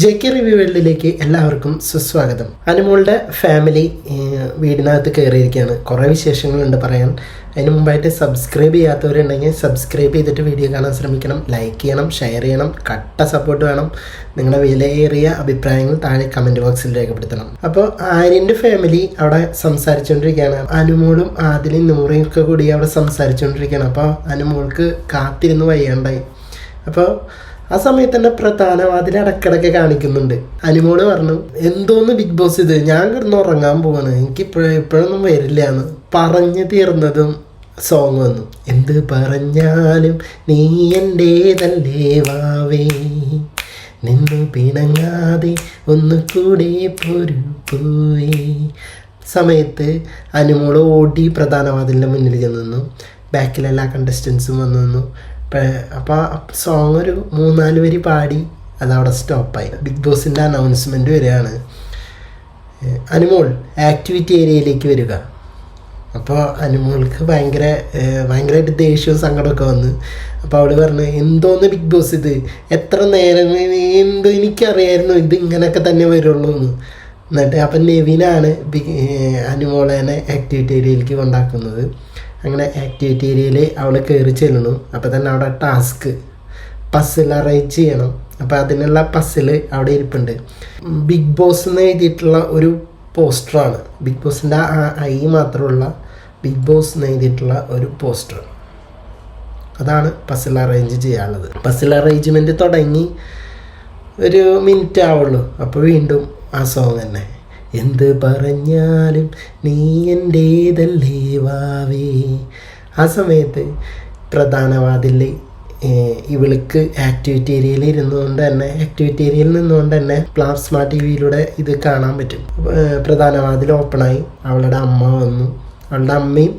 J K review വേൾഡിലേക്ക് എല്ലാവർക്കും സുസ്വാഗതം. അനുമോളുടെ ഫാമിലി വീടിനകത്ത് കയറിയിരിക്കുകയാണ്. കുറേ വിശേഷങ്ങളുണ്ട് പറയാൻ. അതിന് മുമ്പായിട്ട് സബ്സ്ക്രൈബ് ചെയ്യാത്തവരുണ്ടെങ്കിൽ സബ്സ്ക്രൈബ് ചെയ്തിട്ട് വീഡിയോ കാണാൻ ശ്രമിക്കണം. ലൈക്ക് ചെയ്യണം ഷെയർ ചെയ്യണം കട്ട സപ്പോർട്ട് വേണം. നിങ്ങളുടെ വിലയേറിയ അഭിപ്രായങ്ങൾ താഴെ കമന്റ് ബോക്സിൽ രേഖപ്പെടുത്തണം. അപ്പോൾ ആര്യന്റെ ഫാമിലി അവിടെ സംസാരിച്ചുകൊണ്ടിരിക്കുകയാണ്. അനുമോളും ആദിലും നൂറയും ഒക്കെ കൂടി അവിടെ സംസാരിച്ചുകൊണ്ടിരിക്കുകയാണ്. അപ്പോൾ അനുമോൾക്ക് കാത്തിരുന്ന് വയ്യാണ്ടായി. അപ്പോൾ ആ സമയത്ത് തന്നെ പ്രധാനവാതിൽ ഇടക്കിടക്ക് കാണിക്കുന്നുണ്ട്. അനുമോൾ പറഞ്ഞു എന്തോന്ന് ബിഗ് ബോസ് ഇത്? ഞാൻ കിടന്ന് ഉറങ്ങാൻ പോവാണ്. എനിക്ക് ഇപ്പോഴും ഇപ്പോഴൊന്നും വരില്ല എന്ന് പറഞ്ഞു തീർന്നതും സോങ് വന്നു. എന്ത് പറഞ്ഞാലും നീ എന്റേതല്ലേ വാവേ? നിന്നു പിണങ്ങാതെ ഒന്ന് കൂടെ പോരു സമയത്ത് അനുമോൾ ഓടി പ്രധാനവാതിലിന്റെ മുന്നിൽ ചെന്ന് എല്ലാ കണ്ടസ്റ്റൻസും വന്നു നിന്നു. അപ്പോൾ സോങ് ഒരു മൂന്നാൽ വരി പാടി അതവിടെ സ്റ്റോപ്പായി ബിഗ് ബോസിന്റെ അനൗൺസ്മെന്റ് വരികയാണ് അനുമോൾ ആക്ടിവിറ്റി ഏരിയയിലേക്ക് വരിക. അപ്പോൾ അനുമോൾക്ക് ഭയങ്കര ഭയങ്കരമായിട്ട് ദേഷ്യവും സങ്കടമൊക്കെ വന്ന്. അപ്പോൾ അവൾ പറഞ്ഞു എന്തോന്ന് ബിഗ് ബോസ് ഇത്? എത്ര നേരം എന്ത് എനിക്കറിയായിരുന്നു ഇത് ഇങ്ങനെയൊക്കെ തന്നെ വരുള്ളൂ എന്ന്. എന്നിട്ട് അപ്പം നെവിനാണ് അനുമോളേനെ ആക്ടിവിറ്റി ഏരിയയിലേക്ക് കൊണ്ടാക്കുന്നത്. അങ്ങനെ ആക്ടിവിറ്റി ഏരിയയിൽ അവൾ കയറി ചെല്ലണു അപ്പോൾ തന്നെ അവിടെ ടാസ്ക് പസ്സിൽ അറേഞ്ച് ചെയ്യണം. അപ്പോൾ അതിനുള്ള പസ്സിൽ അവിടെ ഇരിപ്പുണ്ട്. ബിഗ് ബോസ് എന്ന് എഴുതിയിട്ടുള്ള ഒരു പോസ്റ്ററാണ് ബിഗ് ബോസിന്റെ ഐ മാത്രമുള്ള ബിഗ് ബോസ് എന്ന് എഴുതിയിട്ടുള്ള ഒരു പോസ്റ്റർ അതാണ് പസ്സിൽ അറേഞ്ച് ചെയ്യാനുള്ളത്. പസ്സിൽ അറേഞ്ച്മെന്റ് തുടങ്ങി ഒരു മിനിറ്റ് ആവുള്ളൂ. അപ്പോൾ വീണ്ടും ആ സോങ് തന്നെ. എന്ത് പറഞ്ഞാലും നീ എന്റേതല്ലേ വാവേ. ആ സമയത്ത് പ്രധാനവാതിൽ ഇവൾക്ക് ആക്ടിവിറ്റി ഏരിയയിൽ ഇരുന്നുകൊണ്ട് തന്നെ ആക്ടിവിറ്റി ഏരിയയിൽ നിന്നുകൊണ്ട് തന്നെ പ്ലാസ്മ ടി വിയിലൂടെ ഇത് കാണാൻ പറ്റും. പ്രധാനവാതിൽ പ്രധാന വാതിൽ ഓപ്പണായി അവളുടെ അമ്മ വന്നു. അവളുടെ അമ്മയും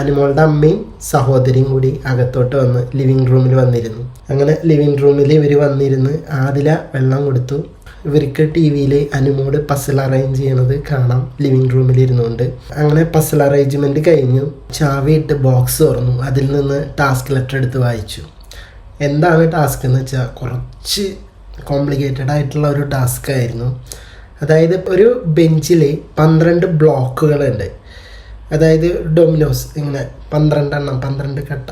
അനുമോളുടെ അമ്മയും സഹോദരിയും കൂടി അകത്തോട്ട് വന്ന് ലിവിങ് റൂമിൽ വന്നിരുന്നു. അങ്ങനെ ലിവിങ് റൂമിൽ ഇവർ വന്നിരുന്ന് ആദില വെള്ളം കൊടുത്തു. ഇവർക്ക് ടി വിയിൽ അനുമോട് പസൽ അറേഞ്ച് ചെയ്യണത് കാണാം. ലിവിങ് റൂമിൽ ഇരുന്നുകൊണ്ട്. അങ്ങനെ പസൽ അറേഞ്ച്മെന്റ് കഴിഞ്ഞു. ചാവിയിട്ട് ബോക്സ് തുറന്നു. അതിൽ നിന്ന് ടാസ്ക് ലെറ്റർ എടുത്ത് വായിച്ചു. എന്താണ് ടാസ്ക് എന്ന് വെച്ചാൽ കുറച്ച് കോംപ്ലിക്കേറ്റഡ് ആയിട്ടുള്ള ഒരു ടാസ്ക് ആയിരുന്നു. അതായത് ഒരു ബെഞ്ചിൽ പന്ത്രണ്ട് ബ്ലോക്കുകളുണ്ട് അതായത് ഡൊമിനോസ് ഇങ്ങനെ പന്ത്രണ്ടെണ്ണം പന്ത്രണ്ട് കട്ട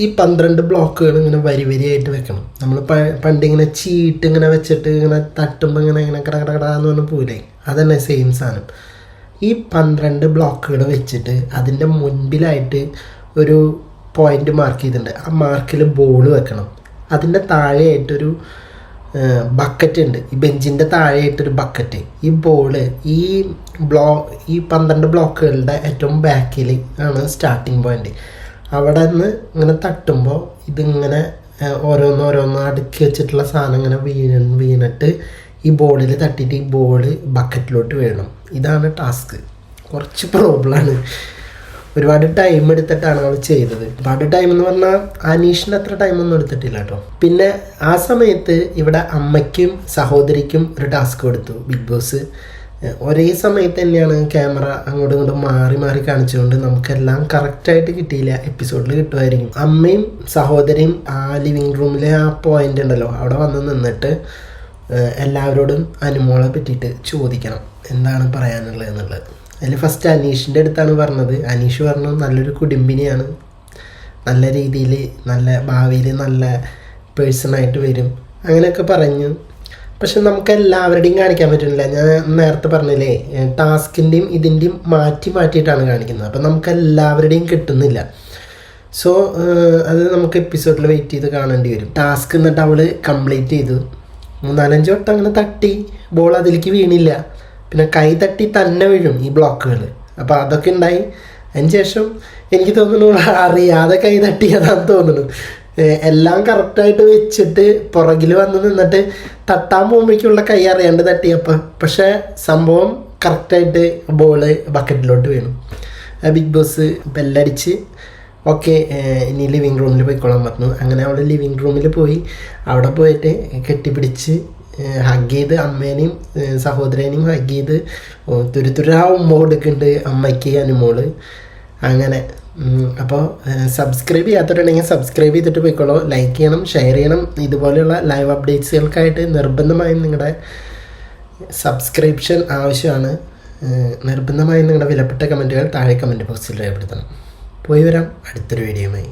ഈ പന്ത്രണ്ട് ബ്ലോക്കുകൾ ഇങ്ങനെ വരി വരിയായിട്ട് വെക്കണം. നമ്മൾ പണ്ട് ഇങ്ങനെ ചീട്ട് ഇങ്ങനെ വെച്ചിട്ട് ഇങ്ങനെ തട്ടുമ്പോൾ ഇങ്ങനെ ഇങ്ങനെ കട കട എന്ന് പറഞ്ഞ് പോലെ അതന്നെ സെയിം സാധനം ഈ പന്ത്രണ്ട് ബ്ലോക്കുകൾ വെച്ചിട്ട് അതിന്റെ മുൻപിലായിട്ട് ഒരു പോയിന്റ് മാർക്ക് ചെയ്തിട്ടുണ്ട്. ആ മാർക്കിൽ ബോൾ വെക്കണം. അതിന്റെ താഴെയായിട്ടൊരു ബക്കറ്റ് ഉണ്ട്. ഈ ബെഞ്ചിന്റെ താഴെയായിട്ടൊരു ബക്കറ്റ് ഈ ബോൾ ഈ ബ്ലോ ഈ പന്ത്രണ്ട് ബ്ലോക്കുകളുടെ ഏറ്റവും ബാക്കിൽ ആണ് സ്റ്റാർട്ടിങ് പോയിന്റ് അവിടെ നിന്ന് ഇങ്ങനെ തട്ടുമ്പോൾ ഇതിങ്ങനെ ഓരോന്ന് ഓരോന്ന് അടുക്കി വെച്ചിട്ടുള്ള സാധനം ഇങ്ങനെ വീണ വീണിട്ട് ഈ ബോളിൽ തട്ടിയിട്ട് ഈ ബോൾ ബക്കറ്റിലോട്ട് വീഴണം ഇതാണ് ടാസ്ക് കുറച്ച് പ്രോബ്ലമാണ് ഒരുപാട് ടൈം എടുത്തിട്ടാണ് നമ്മൾ ചെയ്തത്. ഒരുപാട് ടൈം എന്ന് പറഞ്ഞാൽ അനീഷിന് അത്ര ടൈമൊന്നും എടുത്തിട്ടില്ല കേട്ടോ. പിന്നെ ആ സമയത്ത് ഇവിടെ അമ്മയ്ക്കും സഹോദരിക്കും ഒരു ടാസ്ക് കൊടുത്തു ബിഗ് ബോസ്. ഒരേ സമയത്ത് തന്നെയാണ് ക്യാമറ അങ്ങോട്ടും ഇങ്ങോട്ടും മാറി മാറി കാണിച്ചുകൊണ്ട് നമുക്കെല്ലാം കറക്റ്റായിട്ട് കിട്ടിയില്ല എപ്പിസോഡിൽ കിട്ടുമായിരിക്കും. അമ്മയും സഹോദരിയും ആ ലിവിങ് റൂമിലെ ആ പോയിന്റ് ഉണ്ടല്ലോ അവിടെ വന്ന് നിന്നിട്ട് എല്ലാവരോടും അനുമോളെ പറ്റിയിട്ട് ചോദിക്കണം. എന്താണ് പറയാനുള്ളത് എന്നുള്ളത്. അതിൽ ഫസ്റ്റ് അനീഷിന്റെ അടുത്താണ് പറഞ്ഞത്. അനീഷ് പറഞ്ഞു നല്ലൊരു കുടുംബിനിയാണ്. നല്ല രീതിയിൽ നല്ല ഭാവിയിൽ നല്ല പേഴ്സണായിട്ട് വരും. അങ്ങനെയൊക്കെ പറഞ്ഞു. പക്ഷെ നമുക്ക് എല്ലാവരുടെയും കാണിക്കാൻ പറ്റുന്നില്ല. ഞാൻ നേരത്തെ പറഞ്ഞില്ലേ ടാസ്കിന്റെയും ഇതിന്റെയും മാറ്റി മാറ്റിയിട്ടാണ് കാണിക്കുന്നത്. അപ്പം നമുക്ക് എല്ലാവരുടെയും കിട്ടുന്നില്ല. സോ അത് നമുക്ക് എപ്പിസോഡിൽ വെയിറ്റ് ചെയ്ത് കാണേണ്ടി വരും. ടാസ്ക് എന്നിട്ട് അവൾ കംപ്ലീറ്റ് ചെയ്തു. മൂന്നാലഞ്ച് വട്ടം അങ്ങനെ തട്ടി. ബോൾ അതിലേക്ക് വീണില്ല. പിന്നെ കൈ തട്ടി തന്നെ വീഴും ഈ ബ്ലോക്കുകൾ അപ്പോൾ അതൊക്കെ ഉണ്ടായി. അതിന് ശേഷം എനിക്ക് തോന്നുന്നു അറിയാതെ കൈ തട്ടി അതാണ് തോന്നുന്നു. എല്ലാം കറക്റ്റായിട്ട് വെച്ചിട്ട് പുറകിൽ വന്ന് നിന്നിട്ട് തട്ടാൻ പോകുമ്പോഴേക്കുള്ള കൈ അറിയാണ്ട് തട്ടിയപ്പോൾ പക്ഷേ സംഭവം കറക്റ്റായിട്ട് ബോൾ ബക്കറ്റിലോട്ട് വീണു. ബിഗ് ബോസ് ബെല്ലടിച്ച് ഓക്കെ ഇനി ലിവിങ് റൂമിൽ പോയിക്കോളാൻ പറഞ്ഞു. അങ്ങനെ അവൾ ലിവിങ് റൂമിൽ പോയി. അവിടെ പോയിട്ട് കെട്ടിപ്പിടിച്ച് ഹഗ് ചെയ്ത് അമ്മേനെയും സഹോദരനെയും ഹഗ് ചെയ്ത് തുരുതുരാ ഉമ്മ കൊടുക്കുന്നുണ്ട് അമ്മയ്ക്ക് അനുമോൾ. അങ്ങനെ. അപ്പോൾ സബ്സ്ക്രൈബ് ചെയ്യാത്തവരുണ്ടെങ്കിൽ സബ്സ്ക്രൈബ് ചെയ്തിട്ട് പോയിക്കോളൂ. ലൈക്ക് ചെയ്യണം ഷെയർ ചെയ്യണം. ഇതുപോലെയുള്ള ലൈവ് അപ്ഡേറ്റ്സുകൾക്കായിട്ട് നിർബന്ധമായും നിങ്ങളുടെ സബ്സ്ക്രിപ്ഷൻ ആവശ്യമാണ്. നിർബന്ധമായും നിങ്ങളുടെ വിലപ്പെട്ട കമന്റുകൾ താഴെ കമന്റ് ബോക്സിൽ രേഖപ്പെടുത്തണം. പോയി വരാം. അടുത്തൊരു വീഡിയോയുമായി